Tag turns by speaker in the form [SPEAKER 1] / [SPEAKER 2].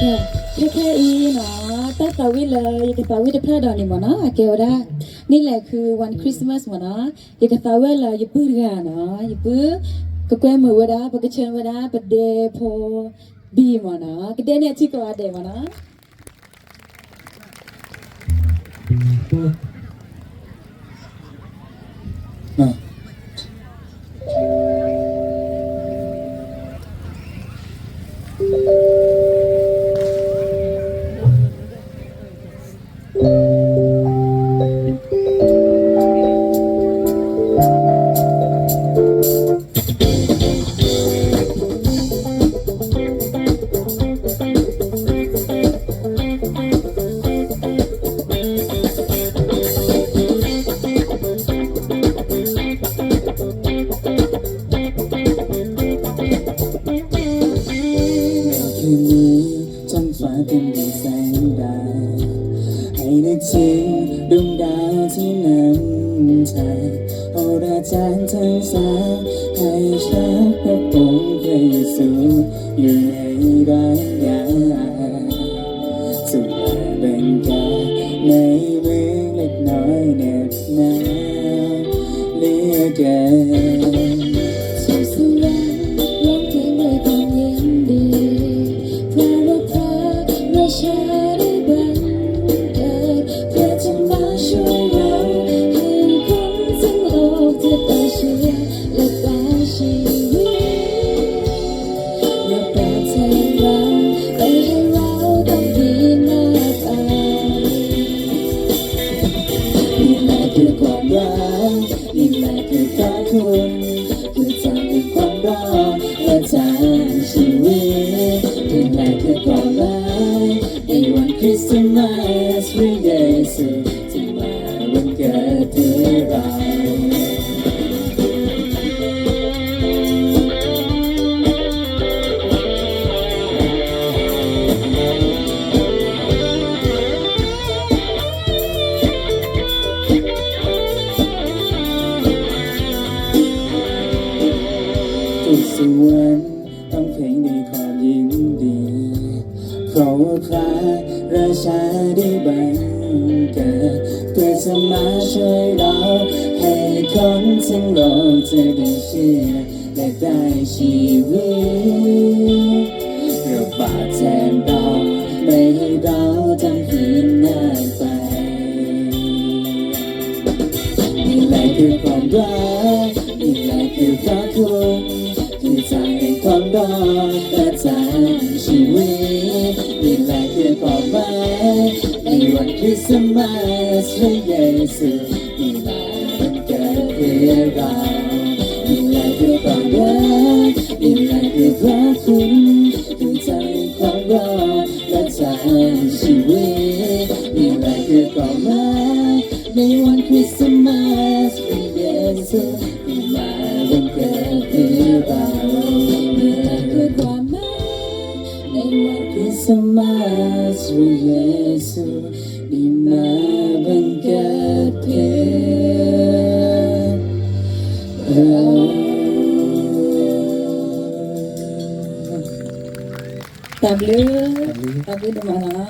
[SPEAKER 1] ค่ะแค่แค่อีเนาะตั้งแต่วิเลยยกจะตาวิจะเพลาดอนี่หมอเนาะเกลได้นี่แหละคือวันคริสต์มาสหมอเนาะยกจะตาเวลายปื้อกันเนาะยปื้อก็แก้มือวะดาปกเชิญวะดาปเดโพบีหมอเนาะก็เดเนี่ยที่ก็ว่าเดหมอเนาะ
[SPEAKER 2] อะ คืนนี้ท้องฟ้าเต็มด้วยแสงดาวให้นึกถึงดวงดาวที่นำทางโอราจารย์ทั้งสามให้ฉันพระองค์พระเยซูอยู่ในร่างกายสุดแบ่งกายในเมืองเล็กน้อยเน็บหนาวเลือเกิน
[SPEAKER 1] วันคริ
[SPEAKER 2] สต์มาสพระเยซูที่มาวันเกิดเพื่อเราทุกส่วนต้องเพลง ราะว่าพระราชาได้บังเกิดเพื่อจะมาช่วยเรา ให้คนทั้งโลกจะได้เชื่อและได้ชีวิตเราบาดแทนเราไม่ให้เราต้องหินหน้าไปนี่แหละคือความรัก สมาสพระเยซูที่มาวันเกิดเพื่อเรานี่และคือความรักและคือพระคุณคือทางแห่งความรอดและทางชีวิตนี่และคือความหมายในวันคริสต์มาสพระเยซูที่มาวันเกิดเพื่อเรา
[SPEAKER 1] นี่แหละคือความหมายในวัน
[SPEAKER 2] คริสต์มาสพระเยซู ที่มาวันเกิดเพื่อเรา
[SPEAKER 1] ตามเรื่องตามเรื่องมานะ